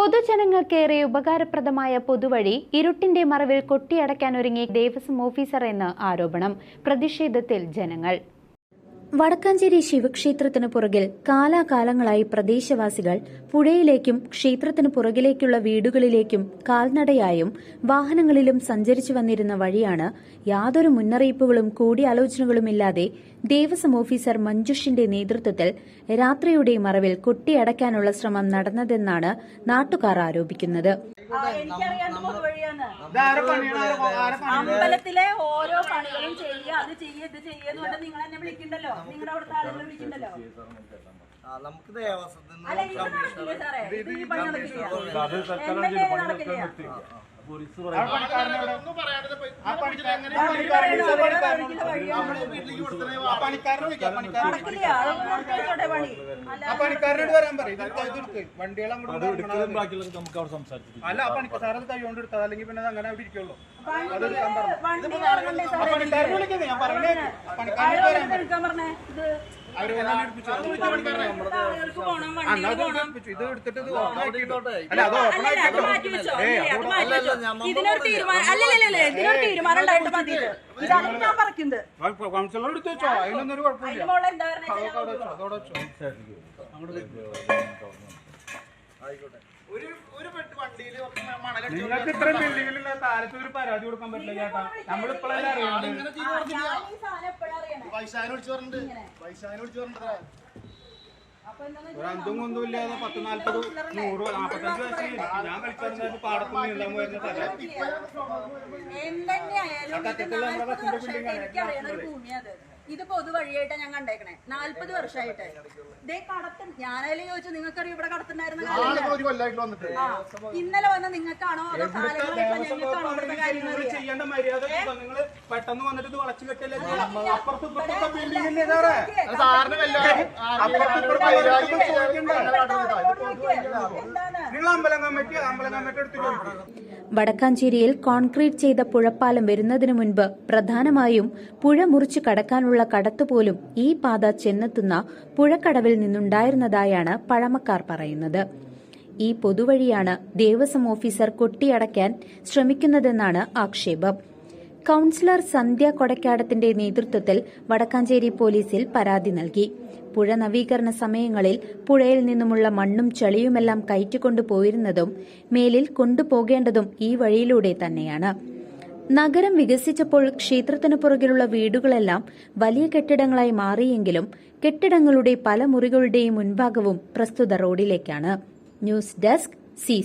പൊതുജനങ്ങൾക്കേറെ ഉപകാരപ്രദമായ പൊതുവഴി ഇരുട്ടിന്റെ മറവിൽ കൊട്ടിയടയ്ക്കാനൊരുങ്ങി ദേവസ്വം ഓഫീസർ എന്ന് ആരോപണം. പ്രതിഷേധത്തിൽ ജനങ്ങൾ വടക്കാഞ്ചേരി ശിവക്ഷേത്രത്തിന് പുറകിൽ കാലാകാലങ്ങളായി പ്രദേശവാസികൾ പുഴയിലേക്കും ക്ഷേത്രത്തിന് പുറകിലേക്കുള്ള വീടുകളിലേക്കും കാൽനടയായും വാഹനങ്ങളിലും സഞ്ചരിച്ചു വന്നിരുന്ന വഴിയാണ് യാതൊരു മുന്നറിയിപ്പുകളും കൂടിയാലോചനകളുമില്ലാതെ ദേവസ്വം ഓഫീസർ മഞ്ജുഷിന്റെ നേതൃത്വത്തിൽ രാത്രിയുടെ മറവിൽ കൊട്ടിയടയ്ക്കാനുള്ള ശ്രമം നടന്നതെന്നാണ് നാട്ടുകാർ ആരോപിക്കുന്നത്. അമ്പലത്തിലെ ഓരോ പണികളും ചെയ്യുക അത് ചെയ്യുക ഇത് ചെയ്യുക കൊണ്ട് നിങ്ങൾ എന്നെ വിളിക്കണ്ടല്ലോ? നിങ്ങളുടെ അവിടുത്തെ ആളുകൾ വിളിക്കണ്ടല്ലോ? ആ, നമുക്ക് ദേവസ്വത്തിൽ പണിക്കാരനോട് വരാൻ പറയും. വണ്ടികൾ അങ്ങോട്ട്. അല്ല അത് എടുത്തത്. അല്ലെങ്കിൽ പിന്നെ അങ്ങനെ അവിടെ ഇരിക്കുള്ളൂ. പണിക്കാരനെ വിളിക്കുന്നത് ഞാൻ പറഞ്ഞേ പണിക്കാരനോട് വരാൻ പറഞ്ഞേ? ഇത് എടുത്തിട്ട് ഇത് ഓപ്പൺ അവിടെ അല്ല അത് ഓപ്പൺ അല്ലല്ല. അല്ലല്ല, ഇതിനൊരു തീരുമാനം അല്ലല്ലല്ല ഇതിനൊരു തീരുമാനം ഉണ്ടായിട്ട് മതി ഇത്. ഇതാണ് ഞാൻ പറയുന്നത് കൗൺസിലർ എടുത്തു വെച്ചോ. അതിനൊന്നും ഒരു കുഴപ്പമില്ല. അതോടെ വെച്ചോ വെച്ചോ. നിങ്ങൾക്ക് ഇത്രയും ബിൽഡിങ്ങിലുള്ള കാലത്ത് ഒരു പരാതി കൊടുക്കാൻ പറ്റില്ല ചേട്ടാ നമ്മളിപ്പോഴല്ലേ അറിയുന്നത് ഒരു അന്തും കുന്തും ഇല്ലാതെ പത്ത് നാല്പത് നൂറ് നാപ്പത്തഞ്ച് വയസ്സിൽ ഞാൻ കളിച്ചിരുന്നത് പാടത്ത് നീന്താൻ പോയിരുന്ന സ്ഥലം നമ്മുടെ ബസ്സിന്റെ ബിൽഡിംഗ് ആണ്. ഇത് പൊതുവഴിയായിട്ടാ ഞാൻ കണ്ടേക്കണേ. നാല്പത് വർഷമായിട്ട് ഇതേ കടത്ത് ഞാനായാലും ചോദിച്ചു നിങ്ങൾക്കറിയാം ഇവിടെ കടത്തുണ്ടായിരുന്ന ഇന്നലെ വന്ന നിങ്ങൾക്കാണോ അതോ കാലങ്ങളായിട്ടുള്ള ഞങ്ങൾക്കാണോ ഇവിടുത്തെ കാര്യങ്ങൾ പെട്ടെന്ന് വന്നിട്ട് ഇത് വളച്ചു കെട്ടല്ലേ അപ്പുറത്ത് ഇപ്പുറത്തൊക്കെ ബിൽഡിംഗ് ഇല്ലേ സാറേ സാറിന് നിങ്ങൾ അമ്പലം കമ്മിറ്റി അമ്പലം കമ്മിറ്റി എടുത്ത് വടക്കാഞ്ചേരിയിൽ കോൺക്രീറ്റ് ചെയ്ത പുഴപ്പാലം വരുന്നതിനു മുൻപ് പ്രധാനമായും പുഴ മുറിച്ചു കടക്കാനുള്ള കടത്തുപോലും ഈ പാത ചെന്നെത്തുന്ന പുഴക്കടവിൽ നിന്നുണ്ടായിരുന്നതായാണ് പഴമക്കാർ പറയുന്നത്. ഈ പൊതുവഴിയാണ് ദേവസ്വം ഓഫീസർ കൊട്ടിയടയ്ക്കാൻ ശ്രമിക്കുന്നതെന്നാണ് ആക്ഷേപം. കൌൺസിലർ സന്ധ്യ കൊടക്കാടത്തിന്റെ നേതൃത്വത്തിൽ വടക്കാഞ്ചേരി പോലീസിൽ പരാതി നൽകി. പുഴ നവീകരണ സമയങ്ങളിൽ പുഴയിൽ നിന്നുമുള്ള മണ്ണും ചെളിയുമെല്ലാം കയറ്റിക്കൊണ്ടു പോയിരുന്നതും മേലിൽ കൊണ്ടുപോകേണ്ടതും ഈ വഴിയിലൂടെ തന്നെയാണ്. നഗരം വികസിച്ചപ്പോൾ ക്ഷേത്രത്തിനു പുറകിലുള്ള വീടുകളെല്ലാം വലിയ കെട്ടിടങ്ങളായി മാറിയെങ്കിലും കെട്ടിടങ്ങളുടെ പല മുറികളുടെയും മുൻഭാഗവും പ്രസ്തുത റോഡിലേക്കാണ്. News desk C